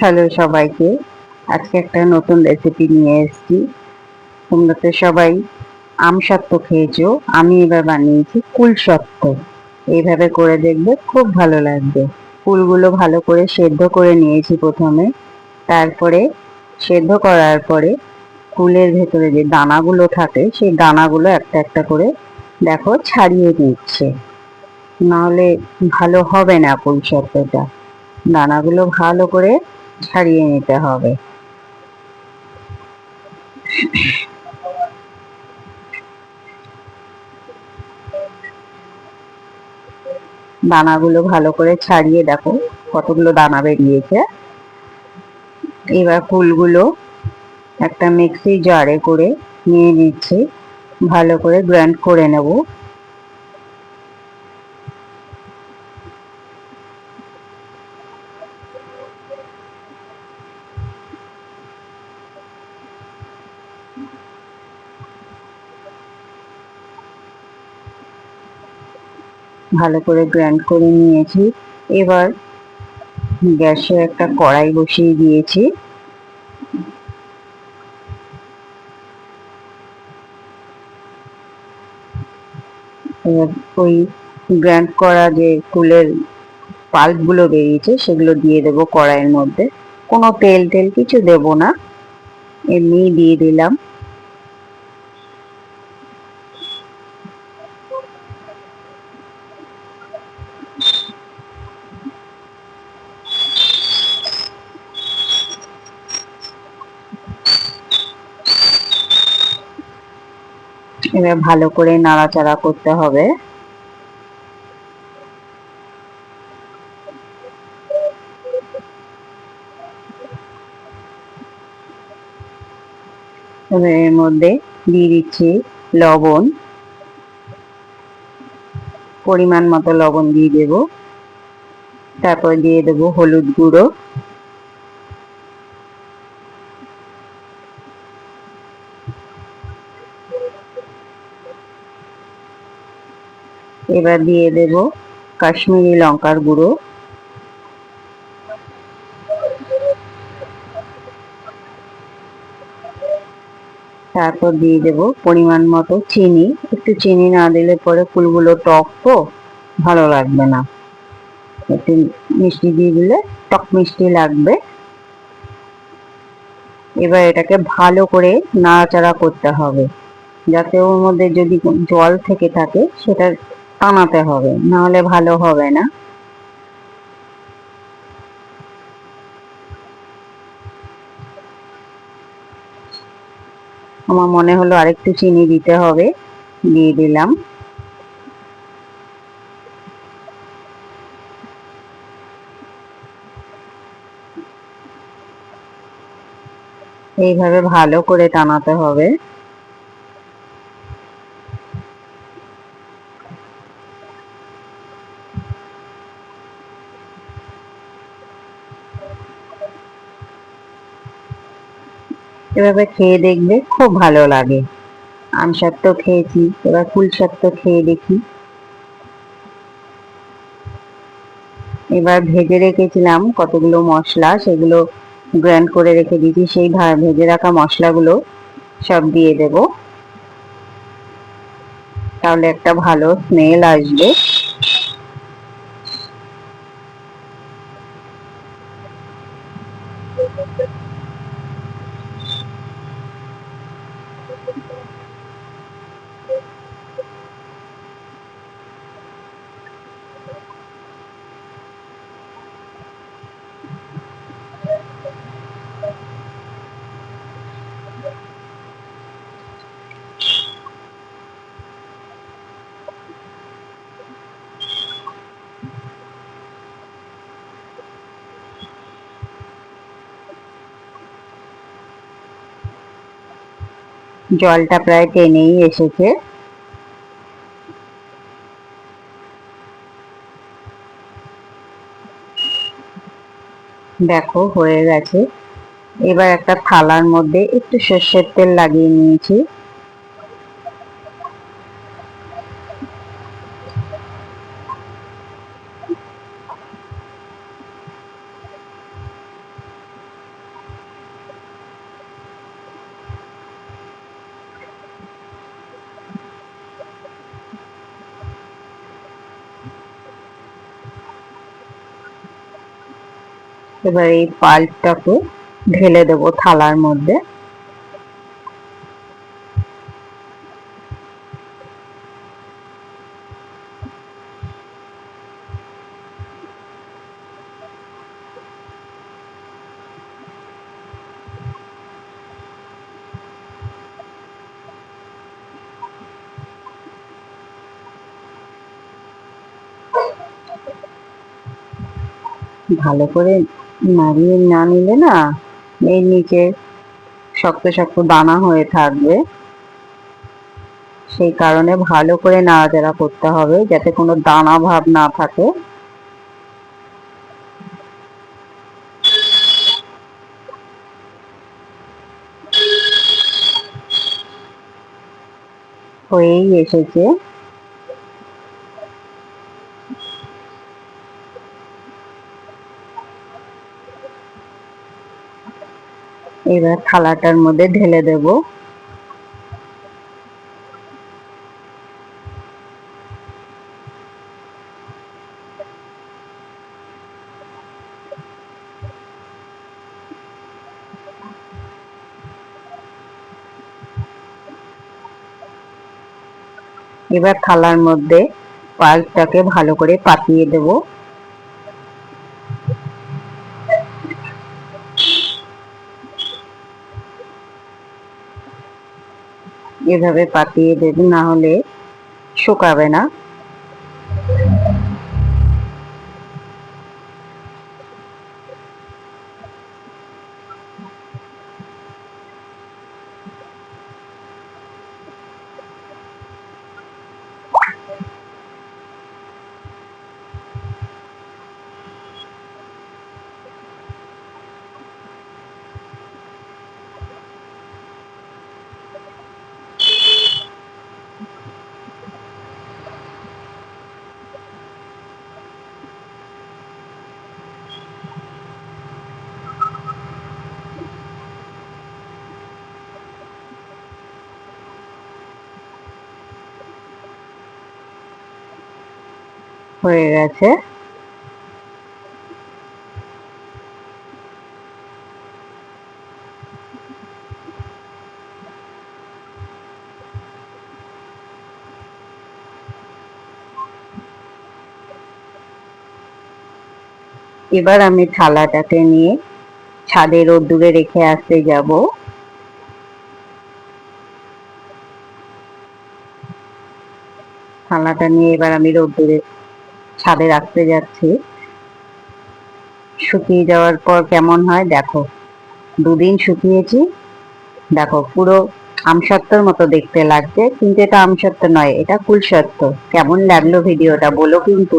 Hello সবাইকে। আজকে একটা নতুন রেসিপি নিয়ে এসেছি। তোমরা তো সবাই আম সত্ত্ব খেয়েছো। আমি এবার বানিয়েছি কুল সত্ত্ব। এইভাবে করে দেখবে খুব ভালো লাগবে। কুলগুলো ভালো করে সেদ্ধ করে নিয়েছি প্রথমে। তারপরে সেদ্ধ করার পরে কুলের ভেতরে যে দানাগুলো থাকে, সেই দানাগুলো একটা একটা করে দেখো ছাড়িয়ে নিচ্ছে। নাহলে ভালো হবে না কুল সত্ত্বটা। দানাগুলো ভালো করে ছাড়িয়ে নিতে হবে। দানাগুলো ভালো করে ছাড়িয়ে দেখো, কতগুলো দানা বেরিয়েছে। এবার ফুলগুলো একটা মিক্সি জারে করে নিয়ে নিচ্ছি, ভালো করে গ্রাইন্ড করে নেব। ভালো করে গ্রাইন্ড করে নিয়েছি। এবার গ্যাসে একটা কড়াই বসিয়ে দিয়েছি। ওই গ্রাইন্ড করা যে কুলের পাল্পগুলো বেরিয়েছে, সেগুলো দিয়ে দেবো কড়াইয়ের মধ্যে। কোনো তেল টেল কিছু দেব না। এমনি দিয়ে দিলাম। এবার ভালো করে নাড়াচাড়া করতে হবে। এর মধ্যে দিয়ে দিচ্ছি লবণ। পরিমাণ মতো লবণ দিয়ে দেব। তারপর দিয়ে দেব হলুদ গুঁড়ো। এবার দিয়ে দেব কাশ্মীরি লঙ্কার গুঁড়ো। তারপর দিয়ে দেব পরিমাণ মতো চিনি। একটু চিনি না দিলে পরে ফুলগুলো টক তো, ভালো লাগবে না। একটু মিষ্টি দিয়ে দিলে টক মিষ্টি লাগবে। এবার এটাকে ভালো করে নাড়াচাড়া করতে হবে। যাতে ওর মধ্যে যদি জল থেকে থাকে, সেটা টানাতে হবে, নাহলে ভালো হবে না। আমার মনে হলো আরেকটু চিনি দিতে হবে, দিয়ে দিলাম। এইভাবে ভালো করে টানাতে হবে। এভাবে খেয়ে দেখবে, খুব ভালো লাগে। আম সত্ত্ব খেয়েছি, এবার ফুল সত্ত্ব খেয়ে দেখি। এবার ভেজে রেখেছিলাম কতগুলো মশলা, সেগুলো গ্র্যান্ড করে রেখে দিয়েছি, সেই ভেজে রাখা মশলাগুলো সব দিয়ে দেব। তাহলে একটা ভালো স্মেল আসবে। জলটা প্রায় টেনেই এসেছে। দেখো, হয়ে গেছে। এবার একটা থালার মধ্যে একটু সর্ষের তেল লাগিয়ে নিয়েছি। এবার এই পাল্পটাকে ঢেলে দেবো থালার মধ্যে। ভালো করে নাড়িয়ে না নিলে না এর নিচে শক্ত শক্ত দানা হয়ে থাকবে। সেই কারণে ভালো করে নাড়াচাড়া করতে হবে যাতে কোনো দানা ভাব না থাকে। হয়েই এসেছে। এবার থালাটার মধ্যে ঢেলে দেব। এবার থালার মধ্যে পাল্পটাকে ভালো করে পাতিয়ে দেবো। এভাবে পাতিয়ে দেবেন না হলে শুকাবে না। হয়ে গেছে। এবার আমি থালাটাকে নিয়ে ছাদে রোদ্দুরে রেখে আসতে যাব। থালাটা নিয়ে এবার আমি রোদ্দুরে ছাদে রাখতে যাচ্ছি। শুকিয়ে যাওয়ার পর কেমন হয় দেখো, দুদিন শুকিয়েছি। দেখো, পুরো আমসত্ত্বর মতো দেখতে লাগছে, কিন্তু এটা আমসত্ত্ব নয়, এটা কুলসত্ত্ব। কেমন লাগল ভিডিওটা বলো কিন্তু।